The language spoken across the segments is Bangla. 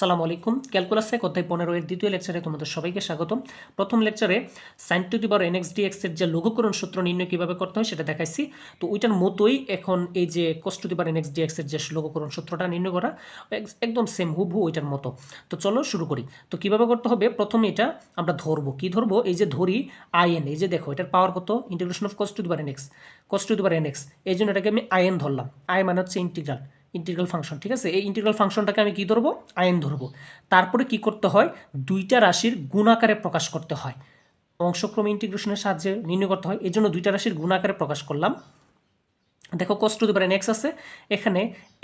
আসসালামু আলাইকুম। ক্যালকুলাসে অধ্যায় পনেরো এর দ্বিতীয় লেকচারে তোমাদের সবাইকে স্বাগতম। প্রথম লেকচারে sine to the power n x d x এর যে লঘুকরণ সূত্র নির্ণয় কীভাবে করতে হয় সেটা দেখাইছি। তো ওইটার মতোই এখন এই যে cos to the bar NX dx এর যে লঘুকরণ সূত্রটা নির্ণয় করা এক- একদম সেম হুবহু ওইটার মতো। তো চলো শুরু করি। তো কীভাবে করতে হবে? প্রথমে এটা আমরা ধরবো। কি ধরবো? এই যে ধরি আইএন এই যে দেখো, এটার পাওয়ার কত? Integration of cos to the power n x cos to the power n x এই জন্য এটাকে আমি আইএন ধরলাম। আই মানে হচ্ছে ইন্টিগ্রাল ইন্টিগ্রাল ফাংশন ঠিক আছে? এই ইন্টিগ্রাল ফাংশনটাকে আমি কি ধরবো? আইন ধরবো। তারপরে কি করতে হয়? দুইটা রাশির গুণাকারে প্রকাশ করতে হয়। অংশক্রম ইন্টিগ্রেশনের সাহায্যে নির্ণয় করতে হয়। এই জন্য দুইটা রাশির গুণাকারে প্রকাশ করলাম। দেখো কষ্ট টু পারেন এক্স আছে। এখানে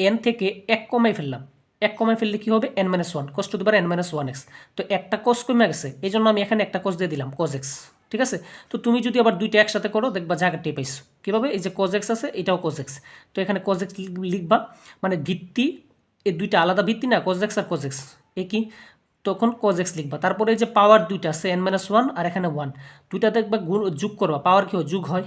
এন থেকে এক কমাই ফেললাম। এক কমাই ফেললে কি হবে? N minus one cos to power n minus one x তো একটা কস কমে গেছে। এই জন্য আমি এখানে একটা কস দিয়ে দিলাম কজ এক্স ঠিক আছে? তো তুমি যদি আবার দুইটা একসাথে করো, দেখবা জায়গাটি পাইছো কীভাবে? এই যে কজেক্স আছে, এটাও কজেক্স তো এখানে কজেক্স লিখবা মানে ভিত্তি, এই দুইটা আলাদা ভিত্তি না কজেক্স আর কজেক্স এ কি তখন কজেক্স লিখবা। তারপরে এই যে পাওয়ার দুইটা আছে এন মাইনাস ওয়ান আর এখানে ওয়ান দুইটা দেখবা গুণ, যোগ করবা। পাওয়ার কি যোগ হয়।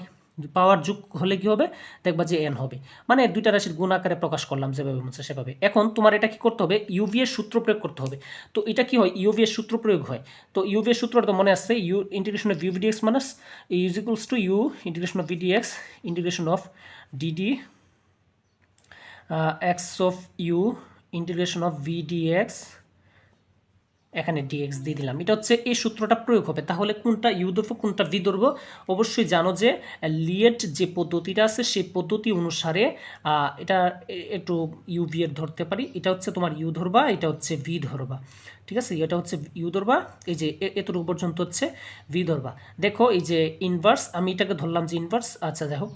পাওয়ার যুগ হলে কি হবে? দেখবা যে এন হবে। মানে দুইটা রাশির গুণ আকারে প্রকাশ করলাম যেভাবে মনে সেভাবে। এখন তোমার এটা কি করতে হবে? ইউভি এর সূত্র প্রয়োগ করতে হবে। তো এটা কি হয়? ইউভি এর সূত্র প্রয়োগ হয়। তো ইউভি এর সূত্রটা তো মনে আছে u integration of u v d x minus use equals to u integration of v d x integration of d d x of u integration of v d x এখানে ডিএক্স দিয়ে দিলাম। এটা হচ্ছে এই সূত্রটা প্রয়োগ হবে। তাহলে কোনটা ইউ ধরবো কোনটা ভি ধরবো অবশ্যই জানো যে লিয়েট যে পদ্ধতিটা আছে, সেই পদ্ধতি অনুসারে এটা একটু ইউ ভি এর ধরতে পারি। এটা হচ্ছে তোমার ইউ ধরবা, এটা হচ্ছে ভি ধরবা। ঠিক আছে? এটা হচ্ছে ইউ ধরবা। এই যে এতটুকু পর্যন্ত হচ্ছে ভি ধরবা। দেখো, এই যে ইনভার্স আমি এটাকে ধরলাম যে ইনভার্স আচ্ছা যাই হোক।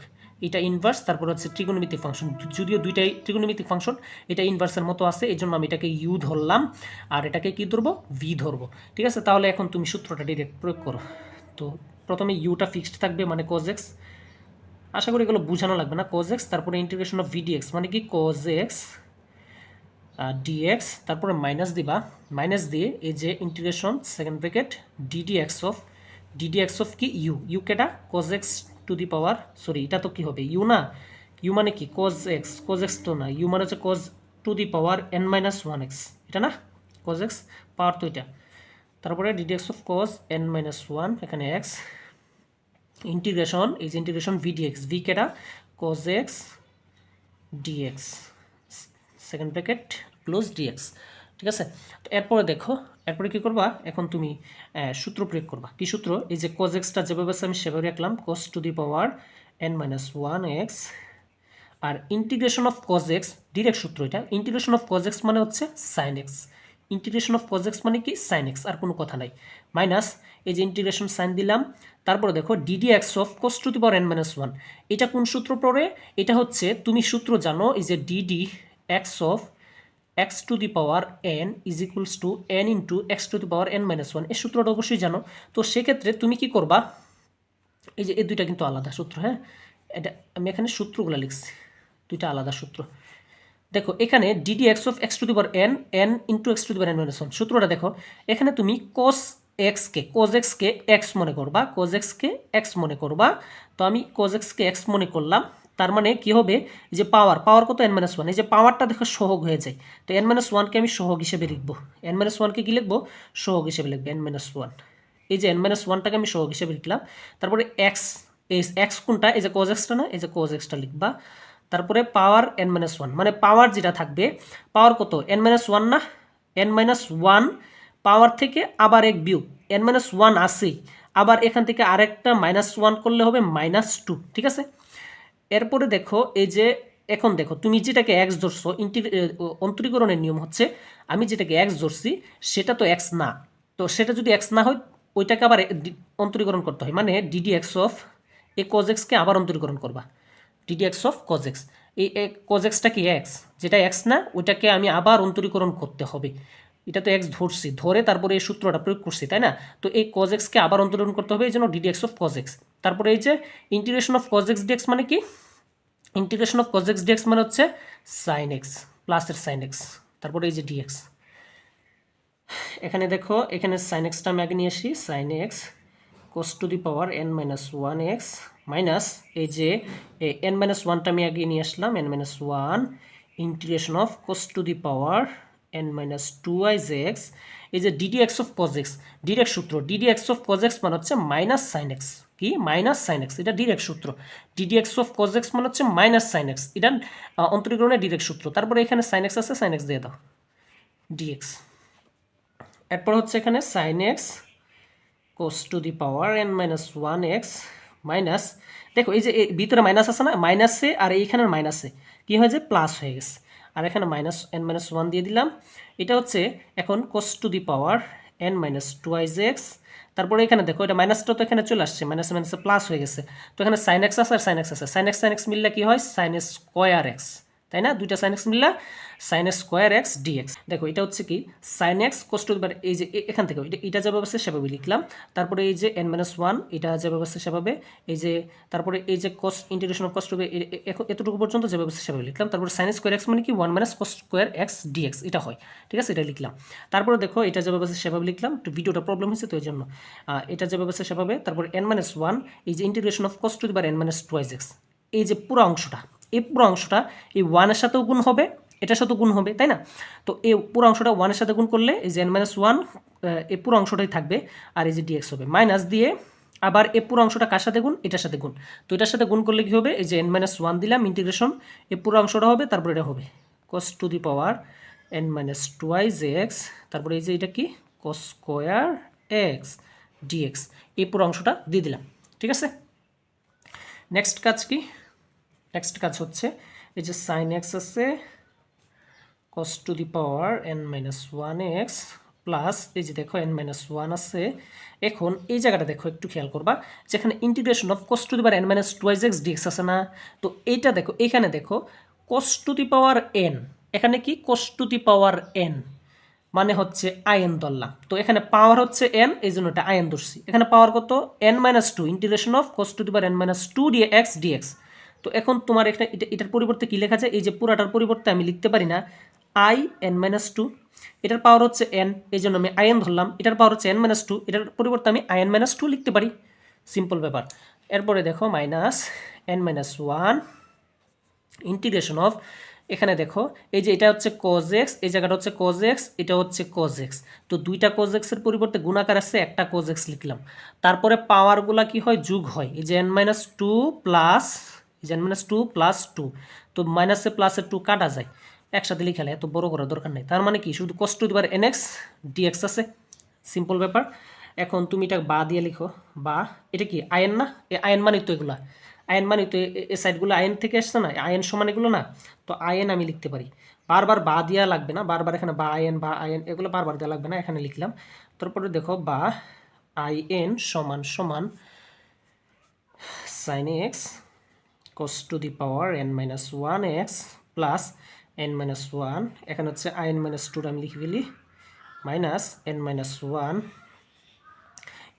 এটা ইনভার্স তারপর হচ্ছে ট্রিগোনোমিতিক ফাংশন যদিও দুইটাই ট্রিগোনোমিতিক ফাংশন এটা ইনভার্সের মতো আছে এই জন্য আমি এটাকে ইউ ধরলাম, আর এটাকে কি ধরবো? ভি ধরবো। ঠিক আছে? তাহলে এখন তুমি সূত্রটা ডিরেক্ট প্রয়োগ করো। তো প্রথমে ইউটা ফিক্সড থাকবে মানে কোজেক্স আশা করি এগুলো বোঝানো লাগবে না। কোজেক্স তারপরে ইন্টিগ্রেশন অফ ভিডিএক্স মানে কি? কোজেক্স ডিএক্স তারপরে মাইনাস দিবা। মাইনাস দিয়ে এই যে integration second bracket d d x of d d x of কি? ইউ ইউ কেটা? Cos x to the power sorry এটা তো কি হবে? ইউ না? ইউ মানে কি? কজ এক্স কজ এক্স তো না। ইউ মানে হচ্ছে cos to the power n minus one x এটা না? কজ এক্স পাওয়ার তো এটা। তারপরে d d x of cos n minus one এখানে এক্স ইন্টিগ্রেশন এই যে integration v d x v কেটা cos x d x second bracket plus d x ঠিক আছে? তো এরপরে দেখো, এরপরে কি করবা? এখন তুমি সূত্র প্রয়োগ করবা। কি সূত্র? এই যে কোজ এক্সটা যেভাবে আছে আমি সেভাবে রাখলাম। Cos to the power n minus one x R integration of cos x direct সূত্র এটা। ইন্টিগ্রেশন অফ কজ এক্স মানে হচ্ছে sine x integration of cos x মানে কি? সাইন এক্স আর কোনো কথা নাই। মাইনাস এই যে ইন্টিগ্রেশন সাইন দিলাম। তারপরে দেখো d d x of cos to the power n minus one এটা কোন সূত্র পড়ে? এটা হচ্ছে, তুমি সূত্র জানো, এই যে d d x of x to the power n is equals to n into x to the power n minus one এই সূত্রটা অবশ্যই জানো। তো সেক্ষেত্রে তুমি কি করবা? এই যে, এই দুইটা কিন্তু আলাদা সূত্র হ্যাঁ? এটা, আমি এখানে সূত্রগুলো লিখছি। দুইটা আলাদা সূত্র। দেখো, এখানে d d x of x to the power n n into x to the power n minus one সূত্রটা দেখো, এখানে তুমি কোস এক্সকে কোজ এক্সকে এক্স মনে করবা কোজ এক্সকে এক্স মনে করবা। তো আমি কোজ এক্সকে এক্স মনে করলাম। তার মানে কি হবে? যে পাওয়ার পাওয়ার কত? এন মাইনাস ওয়ান এই যে পাওয়ারটা দেখো সহগ হয়ে যায়। তো এন মাইনাস ওয়ানকে আমি সহগ হিসেবে লিখব। এন মাইনাস ওয়ানকে কী লিখব? সহগ হিসেবে লিখব এন মাইনাস ওয়ান এই যে এন মাইনাস ওয়ানটাকে আমি সহগ হিসেবে লিখলাম। তারপরে এক্স এক্স কোনটা? এই যে কোজ এক্সটা না? এই যে কোজ এক্সটা লিখবা। তারপরে পাওয়ার এন মাইনাস ওয়ান মানে পাওয়ার যেটা থাকবে পাওয়ার কত? এন মাইনাস ওয়ান না? এন মাইনাস ওয়ান পাওয়ার থেকে আবার এক বিয়োগ। এন মাইনাস ওয়ান আসেই আবার এখান থেকে আরেকটা মাইনাস ওয়ান করলে হবে মাইনাস টু ঠিক আছে? এরপরে দেখো, এই যে এখন দেখো, তুমি যেটাকে এক্স ধরছো অন্তরীকরণের নিয়ম হচ্ছে, আমি যেটাকে এক্স ধরছি, সেটা তো এক্স না। তো সেটা যদি এক্স না হয়, ওইটাকে আবার অন্তরীকরণ করতে হয়। মানে ডিডি এক্স অফ এ কজেক্সকে আবার অন্তরীকরণ করবা। ডিডি এক্স অফ কজেক্স এই কজেক্সটা কি এক্স যেটা এক্স না, ওইটাকে আমি আবার অন্তরীকরণ করতে হবে। এটা তো এক্স ধরছি, ধরে তারপরে এই সূত্রটা প্রয়োগ করছি, তাই না? তো এই কজেক্সকে আবার অন্তরীকরণ করতে হবে, এই জন্য ডিডি এক্স অফ কজেক্স তারপরে এই যে ইন্টিগ্রেশন অফ কজেক্স ডিএক্স মানে কি? ইন্টিগ্রেশন অফ কজেক্স ডিএক্স মানে হচ্ছে সাইন এক্স প্লাসের সাইন এক্স তারপরে এই যে ডিএক্স এখানে দেখো, এখানে সাইন এক্সটা আমি আগে নিয়ে আসি sine x cos to the power n minus one x minus এই যে এন মাইনাস ওয়ানটা আমি আগে নিয়ে আসলাম n minus one integration of cos to the power n minus two I J x এই যে d d x of cos x direct সূত্র d d x of cos x মানে হচ্ছে মাইনাস সাইন এক্স কি? মাইনাস সাইন এক্স এটা ডিরেক্ট সূত্র। D d x of cos x মানে হচ্ছে মাইনাস সাইন এক্স এটা অন্তরীকরণের ডিরেক্ট সূত্র। তারপরে এখানে সাইন এক্স আছে সাইন এক্স দিয়ে দাও। ডিএক্স এরপর হচ্ছে এখানে sine x cos to the power n minus one x minus দেখো এই যে ভিতরে মাইনাস আছে না? মাইনাসে আর এইখানের মাইনাসে কী হয়ে যায়? প্লাস হয়ে গেছে। আর এখানে মাইনাস এন মাইনাস ওয়ান দিয়ে দিলাম। এটা হচ্ছে এখন cos to the power n minus twice x তারপরে এখানে দেখো, এটা মাইনাসটা তো এখানে চলে আসছে মাইনাস মাইনাসে প্লাস হয়ে গেছে। তো এখানে সাইন এক্স আছে আর সাইন এক্স আছে। সাইন এক্স সাইন এক্স মিললে কী হয়? সাইন স্কোয়ার এক্স তাই না? দুইটা সাইন এক্স মিললে sine x square x d x দেখো, এটা হচ্ছে কি? সাইন এক্স কোস্ট এবার এই যে এখান থেকে, এটা এটা যেভাবে আছে সেভাবে লিখলাম। তারপরে এই যে এন মাইনাস ওয়ান এটা যেভাবে আছে সেভাবে, এই যে, তারপরে এই যে কস ইন্টিগ্রেশন অফ এ- এ- এতটুকু পর্যন্ত যেভাবে আছে সেভাবে লিখলাম। তারপরে সাইন স্কোয়ার এক্স মানে কি? One minus cos square x d x এটা হয়। ঠিক আছে? এটা লিখলাম। তারপরে দেখো, এটা যেভাবে আছে সেভাবে লিখলাম। একটু ভিডিওটা প্রবলেম হয়েছে, তো এই জন্য। এটা যেভাবে আছে সেভাবে, তারপর এন মাইনাস ওয়ান এই যে integration of cos to the power n minus two x এই যে পুরো অংশটা। এই পুরো অংশটা এই ওয়ানের সাথেও গুণ হবে, এটার সাথেও গুণ হবে, তাই না? তো এই পুরো অংশটা ওয়ানের সাথে গুণ করলে এই যে এন মাইনাস ওয়ান এই পুরো অংশটাই থাকবে আর এই যে ডিএক্স হবে। মাইনাস দিয়ে আবার এই পুরো অংশটা কার সাথে গুণ? এটার সাথে গুণ। তো এটার সাথে গুণ করলে কী হবে? এই যে এন মাইনাস ওয়ান দিলাম ইন্টিগ্রেশন এ পুরো অংশটা হবে, তারপর এটা হবে। Cos to the power n minus twice x তারপরে এই যে এটা কি? কস স্কোয়ার এক্স ডিএক্স এই পুরো অংশটা দিয়ে দিলাম। ঠিক আছে? নেক্সট কাজ কি? নেক্সট কাজ হচ্ছে, এই যে সাইন এক্স আছে cos to the power n minus one x plus এই যে দেখো এন মাইনাস ওয়ান আছে, এখন এই জায়গাটা দেখো একটু খেয়াল করবা, যেখানে integration of cos to the power n minus twice x d x আছে না, তো এইটা দেখো, এখানে দেখো কস টু দি পাওয়ার এন এখানে কি? কস টু দি পাওয়ার এন মানে হচ্ছে আয়ন ধরলাম তো এখানে পাওয়ার হচ্ছে এন এই জন্য এটা আয়ন ধরছি, এখানে পাওয়ার কত? N minus two integration of cos to the power n minus two d x d x তো এখন তোমার এখানে এটা, এটার পরিবর্তে কী লেখা যায়? এই যে পুরাটার পরিবর্তে আমি লিখতে পারি না। আই এন মাইনাস টু এটার পাওয়ার হচ্ছে এন এই জন্য আমি আয়ন ধরলাম। এটার পাওয়ার হচ্ছে এন মাইনাস টু এটার পরিবর্তে আমি আয়ন মাইনাস টু লিখতে পারি। সিম্পল ব্যাপার। এরপরে দেখো minus n minus one integration of এখানে দেখো, এই যে এটা হচ্ছে x, এই জায়গাটা হচ্ছে x, এটা হচ্ছে x তো দুইটা x পরিবর্তে গুণাকার আসছে একটা x লিখলাম। তারপরে পাওয়ারগুলা কি হয়? যোগ হয়। এই যে n minus two plus n minus two plus two তো মাইনাসে প্লাসে টু কাটা যায়। একসাথে লিখালে এত বড় করার দরকার নেই। তার মানে কি? শুধু cos the power n x d x আছে। সিম্পল ব্যাপার। এখন তুমি এটা বা দিয়ে লিখো। বা, এটা কি আয়ন না? এ আয়ন মানে তো এগুলা। আয়ন মানে তো এ সাইডগুলো আয়ন থেকে আসছে না? আয়ন সমান এগুলো না? তো আয়ন আমি লিখতে পারি। বারবার বা দেওয়া লাগবে না। বারবার এখানে বা আয়ন বা আয়ন এগুলো বারবার দেওয়া লাগবে না। এখানে লিখলাম। তারপরে দেখো, বা আই এন সমান সমান sine x cos to the power n minus one x plus n minus one এখানে হচ্ছে আইন মাইনাস টুর আমি লিখে ফেলি। মাইনাস এন মাইনাস ওয়ান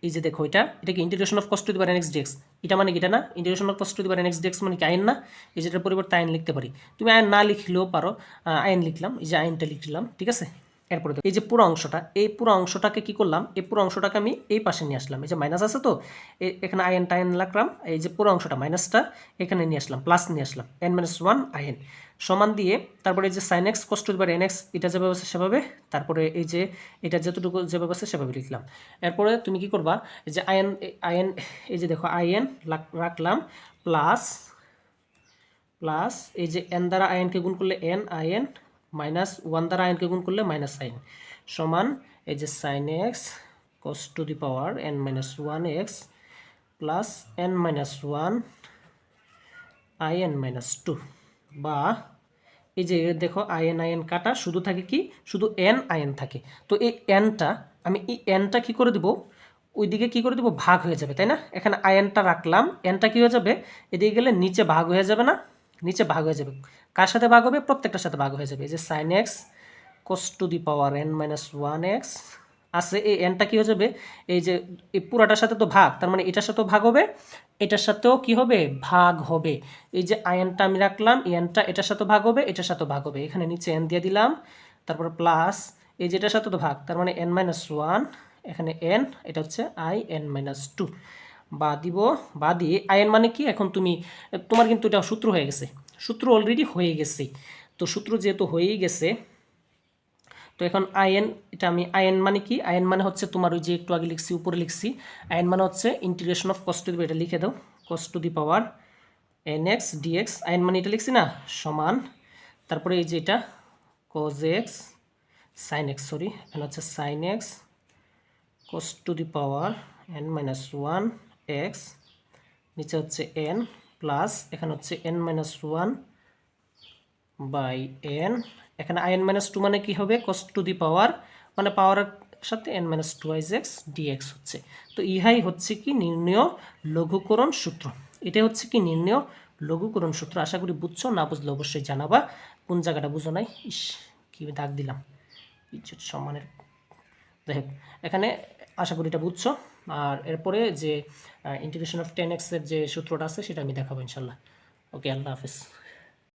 এই যে দেখো এটা এটা কি ইন্টিগ্রেশন অফ কষ্ট দিবার এক্স ডিএক্স এটা মানে কি এটা না? ইন্টিগ্রেশন অফ কষ্ট দিবার এক্স ডিএক্স মানে কি আইন না? এই যেটার পরিবর্তে আইন লিখতে পারি। তুমি আইন না লিখলেও পারো। আইন লিখলাম। এই যে আইনটা লিখলাম। ঠিক আছে? এরপরে এই যে পুরো অংশটা, এই পুরো অংশটাকে কি করলাম? এই পুরো অংশটাকে আমি এই পাশে নিয়ে আসলাম। এই যে মাইনাস আছে তো এখানে আইন টাইন লাগলাম, এই যে পুরো অংশটা মাইনাসটা এখানে নিয়ে আসলাম প্লাস নিয়ে আসলাম এন মাইনাস ওয়ান আইন সমান দিয়ে তারপরে এই যে সাইন এক্স কষ্ট দিবার এন এক্স এটা যেভাবে আছে সেভাবে, তারপরে এই যে এটা যতটুকু যেভাবে আছে সেভাবে লিখলাম। এরপরে তুমি কি করবা? যে আয়ন আয়ন এই যে দেখো আইএন রাখলাম প্লাস প্লাস এই যে এন দ্বারা আয়নকে গুণ করলে এন আইএন মাইনাস ওয়ান দ্বারা আয়নকে গুণ করলে মাইনাস আইন সমান এই যে sine x cos to the power n minus one x plus n minus one I n minus two বা এই যে দেখো আইএন আইএন কাটা, শুধু থাকে কি? শুধু এন আইএন থাকে। তো এই এনটা আমি এই এনটা কি করে দিব? ওইদিকে কি করে দিব? ভাগ হয়ে যাবে, তাই না? এখানে আয়নটা রাখলাম এনটা কি হয়ে যাবে? এদিকে গেলে নিচে ভাগ হয়ে যাবে না? নিচে ভাগ হয়ে যাবে। কার সাথে ভাগ হবে? প্রত্যেকটার সাথে ভাগ হয়ে যাবে। যে sine x cos to the power n minus one x আছে, এই এনটা কী হয়ে যাবে? এই যে, এই পুরাটার সাথে তো ভাগ, তার মানে এটার সাথেও ভাগ হবে, এটার সাথেও কি হবে? ভাগ হবে। এই যে আয়নটা আমি রাখলাম এনটা এটার সাথে ভাগ হবে, এটার সাথে ভাগ হবে। এখানে নিচে এন দিয়ে দিলাম, তারপর প্লাস এই যেটার সাথে তো ভাগ, তার মানে এন মাইনাস ওয়ান এখানে এন এটা হচ্ছে আই এন মাইনাস টু বা দিব বা দিয়ে আইএন মানে কি? এখন তুমি, তোমার কিন্তু এটা সূত্র হয়ে গেছে। সূত্র অলরেডি হয়ে গেছে। তো সূত্র যেহেতু হয়েই গেছে, তো এখন আইএন, এটা আমি আইএন মানে কি? আইএন মানে হচ্ছে তোমার ওই যে একটু আগে লিখছি, উপরে লিখছি। আইএন মানে হচ্ছে integration of cos to the এটা লিখে দাও। Cos to the power N X D X I N মানে এটা লিখছি না? সমান। তারপরে এই যে এটা cos X sine X sorry এখানে হচ্ছে sine X cos to the power N minus one X নিচে হচ্ছে এন প্লাস এখানে হচ্ছে N minus one by N এখানে আই এন মাইনাস টু মানে কি হবে? cos টু দি পাওয়ার মানে পাওয়ারের সাথে N minus two is X D X হচ্ছে। তো ইহাই হচ্ছে কি নির্ণয় লঘুকরণ সূত্র। এটা হচ্ছে কি নির্ণয় লঘুকরণ সূত্র। আশা করি বুঝছ, না বুঝলে অবশ্যই জানাবা। কোন জায়গাটা বুঝো নাই? ইস, কি দাগ দিলাম। ইজ্জত সম্মানের। যাই এখানে আশা করি এটা বুঝছ। আর এরপরে যে ইন্টিগ্রেশন অফ টেন এক্সের যে সূত্রটা আছে, সেটা আমি দেখাবো ইনশাল্লাহ। ওকে, আল্লাহ হাফিজ।